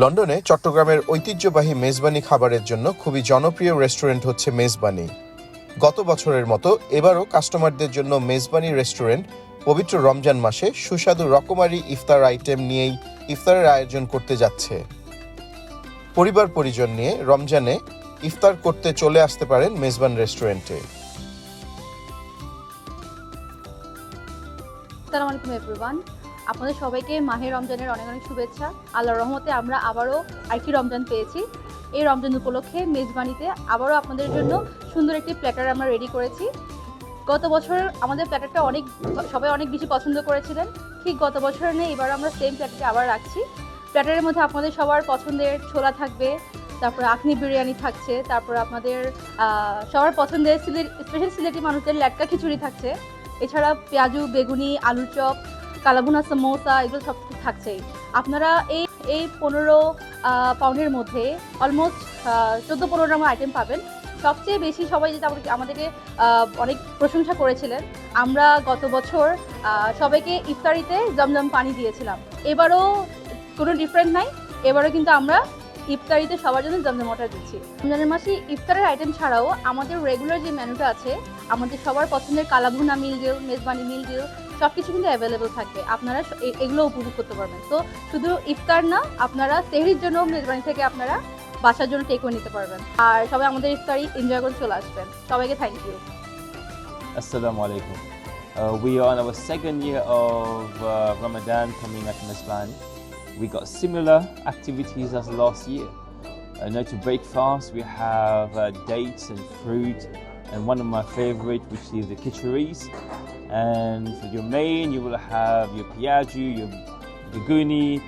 লন্ডনে চট্টগ্রামের ঐতিহ্যবাহী মেজবানি খাবারের জন্য খুবই জনপ্রিয় রেস্টুরেন্ট হচ্ছে মেজবানি। গত বছরের মতো এবারও কাস্টমারদের জন্য মেজবানি রেস্টুরেন্ট পবিত্র রমজান মাসে সুস্বাদু রকমারি ইফতার আইটেম নিয়েই ইফতারের আয়োজন করতে যাচ্ছে। পরিবার পরিজন নিয়ে রমজানে ইফতার করতে চলে আসতে পারেন মেজবান রেস্টুরেন্টে। আসসালামু আলাইকুম এভরিওয়ান আপনাদের সবাইকে মাহে রমজানের অনেক অনেক শুভেচ্ছা। আল্লাহর রহমতে আমরা আবারও আরেকটি রমজান পেয়েছি। এই রমজান উপলক্ষে মেজবানিতে আবারও আপনাদের জন্য সুন্দর একটি প্ল্যাটার আমরা রেডি করেছি। গত বছর আমাদের প্ল্যাটারটা অনেক, সবাই অনেক বেশি পছন্দ করেছিলেন। ঠিক গত বছর নেই, এবার আমরা সেম প্ল্যাটারটি আবার রাখছি। প্ল্যাটারের মধ্যে আপনাদের সবার পছন্দের ছোলা থাকবে, তারপর আখনি বিরিয়ানি থাকছে, তারপর আপনাদের সবার পছন্দের সিলেট স্পেশাল সিলেটি মানুষদের ল্যাটকা খিচুড়ি থাকছে। এছাড়া পেঁয়াজু, বেগুনি, আলুর চপ কালাভুনা, সমোসা, এগুলো সব কিছু থাকছেই। আপনারা এই এই পনেরো পাউন্ডের মধ্যে অলমোস্ট চোদ্দ পনেরোটা আমার আইটেম পাবেন। সবচেয়ে বেশি সবাই যেটা আমাদেরকে অনেক প্রশংসা করেছিলেন। আমরা গত বছর সবাইকে ইফতারিতে জমজম পানি দিয়েছিলাম। এবারও কোনো ডিফারেন্ট নাই। এবারও কিন্তু আমরা ইফতারিতে সবার জন্য জমজম ওয়াটার দিচ্ছি। রমজানের মাসে ইফতারের আইটেম ছাড়াও আমাদের রেগুলার যে মেনুটা আছে, আমাদের সবার পছন্দের kala bhuna meal deal Mezbani meal deal সব কিছু কিন্তু অ্যাভেলেবেল থাকবে আপনারা এগুলো উপভোগ করতে পারবেন তো শুধু ইফতার না আপনারা সেহরির জন্য মেজবানি থেকে আপনারা বাসার জন্য টেকও নিতে পারবেন আর সবাই আমাদের ইফতারি এনজয় করে চলে আসবেন সবাইকে থ্যাংক ইউ Assalamu আলাইকুম Uh, we are on our second year of uh, Ramadan coming at Masbani. We got similar activities as last year. Uh, no to break fast, we have uh, dates and fruit, and one of my favorite, which is the kitcheries. And for your main, you will have your piaju, your biguni,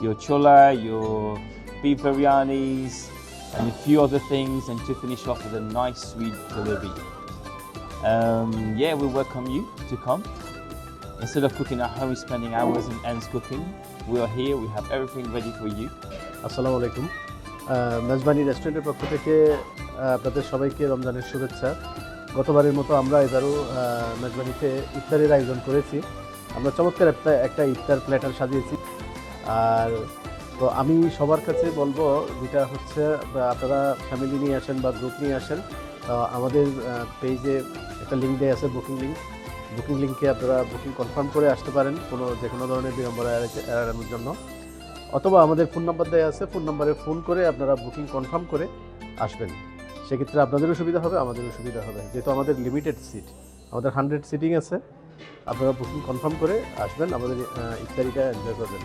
your chola, your beef biryanis, and a few other things, and to finish off with a nice sweet jalebi. Um, yeah, we welcome you to come. Instead of cooking at home, spending hours and ends cooking, we are here. We have everything ready for you. আসসালামু আলাইকুম আহ, মেজবানি রেস্টুরেন্টের পক্ষ থেকে আহ, আপনাদের সবাইকে রমজানের শুভেচ্ছা গতবারের মতো আমরা এবারও মেজবানিতে ইফতারের আয়োজন করেছি। আমরা চমৎকার একটা একটা ইফতার প্ল্যাটার সাজিয়েছি। আর তো আমি সবার কাছে বলব, যেটা হচ্ছে আপনারা ফ্যামিলি নিয়ে আসেন বা গ্রুপ নিয়ে আসেন আমাদের পেজে একটা লিঙ্ক দেওয়া আছে বুকিং লিঙ্ক বুকিং লিঙ্কে আপনারা বুকিং কনফার্ম করে আসতে পারেন কোনো যে কোনো ধরনের বিড়ম্বনা এড়ানোর জন্য। অথবা আমাদের ফোন নাম্বার দেওয়া আছে ফোন নাম্বারে ফোন করে আপনারা বুকিং কনফার্ম করে আসবেন। সেক্ষেত্রে আপনাদেরও সুবিধা হবে, আমাদেরও সুবিধা হবে। যেহেতু আমাদের লিমিটেড সিট আমাদের হান্ড্রেড সিটিং আছে, আপনারা বুকিং কনফার্ম করে আসবেন, আমাদের ইফতারিটা এনজয় করবেন।